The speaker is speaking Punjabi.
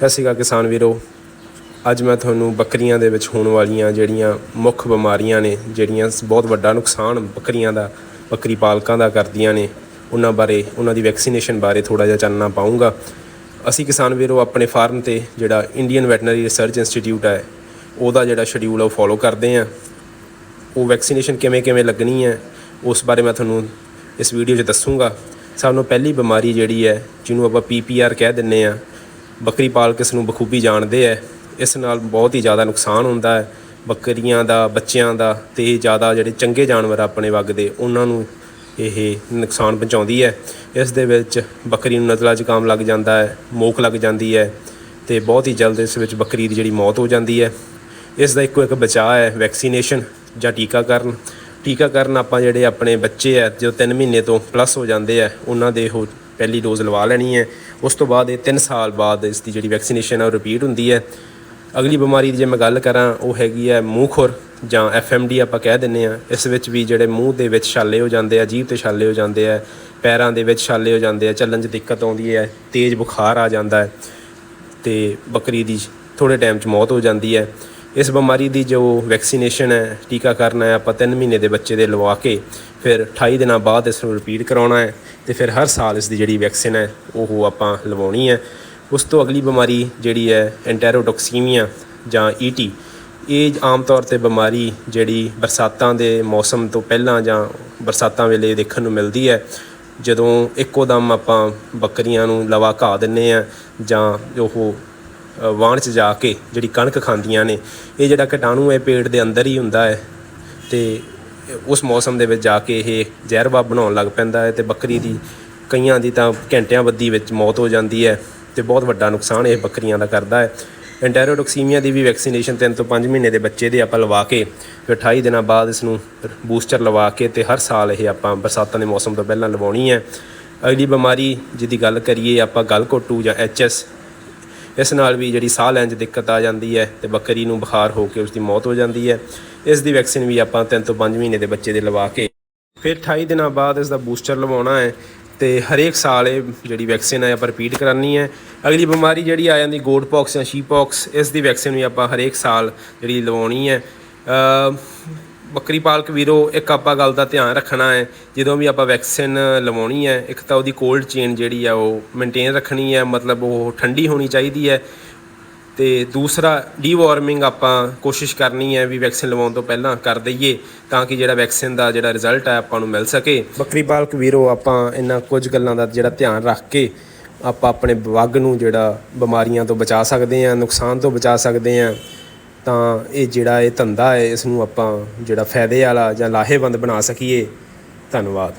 ਸਤਿ ਸ਼੍ਰੀ ਅਕਾਲ ਕਿਸਾਨ ਵੀਰੋ। ਅੱਜ ਮੈਂ ਤੁਹਾਨੂੰ ਬੱਕਰੀਆਂ ਦੇ ਵਿੱਚ ਹੋਣ ਵਾਲੀਆਂ ਜਿਹੜੀਆਂ ਮੁੱਖ ਬਿਮਾਰੀਆਂ ਨੇ, ਜਿਹੜੀਆਂ ਬਹੁਤ ਵੱਡਾ ਨੁਕਸਾਨ ਬੱਕਰੀਆਂ ਦਾ, ਬੱਕਰੀ ਪਾਲਕਾਂ ਦਾ ਕਰਦੀਆਂ ਨੇ, ਉਹਨਾਂ ਬਾਰੇ, ਉਹਨਾਂ ਦੀ ਵੈਕਸੀਨੇਸ਼ਨ ਬਾਰੇ ਥੋੜਾ ਜਿਹਾ ਚਾਨਣਾ ਪਾਉਂਗਾ ਅਸੀਂ ਕਿਸਾਨ ਵੀਰੋ, ਆਪਣੇ ਫਾਰਮ ਤੇ ਜਿਹੜਾ ਇੰਡੀਅਨ ਵੈਟਰਨਰੀ ਰਿਸਰਚ ਇੰਸਟੀਚਿਊਟ ਹੈ, ਉਹਦਾ ਜਿਹੜਾ ਸ਼ਡਿਊਲ ਆ ਉਹ ਫੋਲੋ ਕਰਦੇ ਆ ਉਹ ਵੈਕਸੀਨੇਸ਼ਨ ਕਿਵੇਂ ਕਿਵੇਂ ਲੱਗਣੀ ਹੈ, ਉਸ ਬਾਰੇ ਮੈਂ ਤੁਹਾਨੂੰ ਇਸ ਵੀਡੀਓ 'ਚ ਦੱਸੂਗਾ। ਸਭ ਤੋਂ ਪਹਿਲੀ ਬਿਮਾਰੀ ਜਿਹੜੀ ਹੈ, ਜਿਹਨੂੰ ਆਪਾਂ ਪੀਪੀਆਰ ਕਹਿ ਦਿੰਨੇ ਆ ਬੱਕਰੀ ਪਾਲਕ ਇਸ ਨੂੰ ਬਖੂਬੀ ਜਾਣਦੇ ਹੈ ਇਸ ਨਾਲ ਬਹੁਤ ਹੀ ਜ਼ਿਆਦਾ ਨੁਕਸਾਨ ਹੁੰਦਾ ਹੈ ਬੱਕਰੀਆਂ ਦਾ, ਬੱਚਿਆਂ ਦਾ ਤੇ ਇਹ ਜ਼ਿਆਦਾ ਜਿਹੜੇ ਚੰਗੇ ਜਾਨਵਰ ਆ ਆਪਣੇ ਵਗਦੇ ਉਹਨਾਂ ਨੂੰ ਇਹ ਨੁਕਸਾਨ ਪਹੁੰਚਾਉਂਦੀ ਹੈ ਇਸ ਦੇ ਵਿੱਚ ਬੱਕਰੀ ਨੂੰ ਨਜ਼ਲਾ ਜ਼ੁਕਾਮ ਲੱਗ ਜਾਂਦਾ ਹੈ ਮੋਕ ਲੱਗ ਜਾਂਦੀ ਹੈ ਤੇ ਬਹੁਤ ਹੀ ਜਲਦ ਇਸ ਵਿੱਚ ਬੱਕਰੀ ਦੀ ਜਿਹੜੀ ਮੌਤ ਹੋ ਜਾਂਦੀ ਹੈ ਇਸ ਦਾ ਇੱਕੋ ਇੱਕ ਬਚਾਅ ਹੈ ਵੈਕਸੀਨੇਸ਼ਨ ਜਾਂ ਟੀਕਾਕਰਨ। ਟੀਕਾਕਰਨ ਆਪਾਂ ਜਿਹੜੇ ਆਪਣੇ ਬੱਚੇ ਆ ਜੋ 3 ਮਹੀਨੇ ਤੋਂ ਪਲੱਸ ਹੋ ਜਾਂਦੇ ਆ ਉਹਨਾਂ ਦੇ ਉਹ ਪਹਿਲੀ ਡੋਜ਼ ਲਵਾ ਲੈਣੀ ਹੈ। ਉਸ ਤੋਂ ਬਾਅਦ ਇਹ 3 ਸਾਲ ਬਾਅਦ ਇਸ ਦੀ ਜਿਹੜੀ ਵੈਕਸੀਨੇਸ਼ਨ ਹੈ ਉਹ ਰਿਪੀਟ ਹੁੰਦੀ ਹੈ। ਅਗਲੀ ਬਿਮਾਰੀ ਦੀ ਜੇ ਮੈਂ ਗੱਲ ਕਰਾਂ, ਉਹ ਹੈਗੀ ਹੈ ਮੂੰਹ ਖੁਰ ਜਾਂ ਐਫਐਮਡੀ ਆਪਾਂ ਕਹਿ ਦਿੰਨੇ ਆ ਇਸ ਵਿੱਚ ਵੀ ਜਿਹੜੇ ਮੂੰਹ ਦੇ ਵਿੱਚ ਛਾਲੇ ਹੋ ਜਾਂਦੇ ਆ, ਜੀਭ ਤੇ ਛਾਲੇ ਹੋ ਜਾਂਦੇ ਆ, ਪੈਰਾਂ ਦੇ ਵਿੱਚ ਛਾਲੇ ਹੋ ਜਾਂਦੇ ਆ, ਚੱਲਣ 'ਚ ਦਿੱਕਤ ਆਉਂਦੀ ਹੈ, ਤੇਜ਼ ਬੁਖਾਰ ਆ ਜਾਂਦਾ ਹੈ ਤੇ ਬੱਕਰੀ ਦੀ ਥੋੜੇ ਟਾਈਮ 'ਚ ਮੌਤ ਹੋ ਜਾਂਦੀ ਹੈ। ਇਸ ਬਿਮਾਰੀ ਦੀ ਜੋ ਵੈਕਸੀਨੇਸ਼ਨ ਹੈ, ਟੀਕਾਕਰਨ ਹੈ, ਆਪਾਂ 3 ਮਹੀਨੇ ਦੇ ਬੱਚੇ ਦੇ ਲਵਾ ਕੇ ਫਿਰ 28 ਦਿਨਾਂ ਬਾਅਦ ਇਸ ਨੂੰ ਰਿਪੀਟ ਕਰਾਉਣਾ ਹੈ ਤੇ ਫਿਰ ਹਰ ਸਾਲ ਇਸ ਦੀ ਜਿਹੜੀ ਵੈਕਸੀਨ ਹੈ ਉਹ ਆਪਾਂ ਲਵਾਉਣੀ ਹੈ। ਉਸ ਤੋਂ ਅਗਲੀ ਬਿਮਾਰੀ ਜਿਹੜੀ ਹੈ ਐਂਟੈਰੋਡੋਕਸੀਮੀਆ ਜਾਂ ਈਟੀ ਇਹ ਆਮ ਤੌਰ ਤੇ ਬਿਮਾਰੀ ਜਿਹੜੀ ਬਰਸਾਤਾਂ ਦੇ ਮੌਸਮ ਤੋਂ ਪਹਿਲਾਂ ਜਾਂ ਬਰਸਾਤਾਂ ਵੇਲੇ ਦੇਖਣ ਨੂੰ ਮਿਲਦੀ ਹੈ। ਜਦੋਂ ਇੱਕੋ ਦਮ ਆਪਾਂ ਬੱਕਰੀਆਂ ਨੂੰ ਲਵਾ ਘਾ ਦਿੰਨੇ ਆ ਜਾਂ ਉਹ ਅ, ਵਾਣ 'ਚ ਜਾ ਕੇ ਜਿਹੜੀ ਕਣਕ ਖਾਂਦੀਆਂ ਨੇ ਇਹ ਜਿਹੜਾ ਕੀਟਾਣੂ ਹੈ ਪੇਟ ਦੇ ਅੰਦਰ ਹੀ ਹੁੰਦਾ ਹੈ। ਤੇ ਉਸ ਮੌਸਮ ਦੇ ਵਿੱਚ ਜਾ ਕੇ ਇਹ ਜ਼ਹਿਰਵਾ ਬਣਾਉਣ ਲੱਗ ਪੈਂਦਾ ਹੈ ਤੇ ਬੱਕਰੀ ਦੀ ਕਈਆਂ ਦੀ ਤਾਂ ਘੰਟਿਆਂ ਬੱਦੀ ਵਿੱਚ ਮੌਤ ਹੋ ਜਾਂਦੀ ਹੈ ਤੇ ਬਹੁਤ ਵੱਡਾ ਨੁਕਸਾਨ ਇਹ ਬੱਕਰੀਆਂ ਦਾ ਕਰਦਾ ਹੈ। ਐਂਟੈਰੋਟੌਕਸੀਮੀਆ ਦੀ ਵੀ ਵੈਕਸੀਨੇਸ਼ਨ 3 ਤੋਂ 5 ਮਹੀਨੇ ਦੇ ਬੱਚੇ ਦੇ ਆਪਾਂ ਲਵਾ ਕੇ ਫਿਰ 28 ਦਿਨਾਂ ਬਾਅਦ ਇਸ ਨੂੰ ਬੂਸਟਰ ਲਵਾ ਕੇ ਤੇ ਹਰ ਸਾਲ ਇਹ ਆਪਾਂ ਬਰਸਾਤਾਂ ਦੇ ਮੌਸਮ ਤੋਂ ਪਹਿਲਾਂ ਲਵਾਉਣੀ ਹੈ। ਅਗਲੀ ਬਿਮਾਰੀ ਜਿਹਦੀ ਗੱਲ ਕਰੀਏ ਆਪਾਂ ਗਲਘੋਟੂ ਜਾਂ ਐਚਐਸ, ਇਸ ਨਾਲ ਵੀ ਜਿਹੜੀ ਸਾਹ ਲੈਣ 'ਚ ਦਿੱਕਤ ਆ ਜਾਂਦੀ ਹੈ ਤੇ ਬੱਕਰੀ ਨੂੰ ਬੁਖਾਰ ਹੋ ਕੇ ਉਸ ਦੀ ਮੌਤ ਹੋ ਜਾਂਦੀ ਹੈ। ਇਸ ਦੀ ਵੈਕਸੀਨ ਵੀ ਆਪਾਂ 3 ਤੋਂ 5 ਮਹੀਨੇ ਦੇ ਬੱਚੇ ਦੇ ਲਵਾ ਕੇ ਫਿਰ 28 ਦਿਨਾਂ ਬਾਅਦ ਇਸ ਦਾ ਬੂਸਟਰ ਲਵਾਉਣਾ ਹੈ ਤੇ ਹਰੇਕ ਸਾਲ ਇਹ ਜਿਹੜੀ ਵੈਕਸੀਨ ਹੈ ਆਪਾਂ ਰਿਪੀਟ ਕਰਾਨੀ ਹੈ। ਅਗਲੀ ਬਿਮਾਰੀ ਜਿਹੜੀ ਆ ਜਾਂਦੀ ਗੋਟ ਪੌਕਸ ਜਾਂ ਸ਼ੀ ਪੌਕਸ ਇਸ ਦੀ ਵੈਕਸੀਨ ਵੀ ਆਪਾਂ ਹਰੇਕ ਸਾਲ ਜਿਹੜੀ ਲਵਾਉਣੀ ਹੈ। ਬੱਕਰੀ ਪਾਲਕ ਵੀਰੋ, ਇੱਕ ਆਪਾਂ ਗੱਲ ਦਾ ਧਿਆਨ ਰੱਖਣਾ ਹੈ, ਜਦੋਂ ਵੀ ਆਪਾਂ ਵੈਕਸੀਨ ਲਵਾਉਣੀ ਹੈ, ਇੱਕ ਤਾਂ ਉਹਦੀ ਕੋਲਡ ਚੇਨ ਜਿਹੜੀ ਆ ਉਹ ਮੇਨਟੇਨ ਰੱਖਣੀ ਹੈ, ਮਤਲਬ ਉਹ ਠੰਡੀ ਹੋਣੀ ਚਾਹੀਦੀ ਹੈ। ਤੇ ਦੂਸਰਾ ਡੀਵਾਰਮਿੰਗ ਆਪਾਂ ਕੋਸ਼ਿਸ਼ ਕਰਨੀ ਹੈ ਵੀ ਵੈਕਸੀਨ ਲਵਾਉਣ ਤੋਂ ਪਹਿਲਾਂ ਕਰ ਦਈਏ ਤਾਂ ਕਿ ਜਿਹੜਾ ਵੈਕਸੀਨ ਦਾ ਜਿਹੜਾ ਰਿਜ਼ਲਟ ਹੈ ਆਪਾਂ ਨੂੰ ਮਿਲ ਸਕੇ। ਬੱਕਰੀ ਪਾਲਕ ਵੀਰੋ, ਆਪਾਂ ਇਹਨਾਂ ਕੁਝ ਗੱਲਾਂ ਦਾ ਜਿਹੜਾ ਧਿਆਨ ਰੱਖ ਕੇ ਆਪਾਂ ਆਪਣੇ ਵੱਗ ਨੂੰ ਜਿਹੜਾ ਬਿਮਾਰੀਆਂ ਤੋਂ ਬਚਾ ਸਕਦੇ ਹਾਂ, ਨੁਕਸਾਨ ਤੋਂ ਬਚਾ ਸਕਦੇ ਹਾਂ, ਤਾਂ ਇਹ ਜਿਹੜਾ ਇਹ ਧੰਦਾ ਹੈ, ਇਸ ਨੂੰ ਆਪਾਂ ਜਿਹੜਾ ਫਾਇਦੇ ਵਾਲਾ ਜਾਂ ਲਾਹੇਵੰਦ ਬਣਾ ਸਕੀਏ। ਧੰਨਵਾਦ।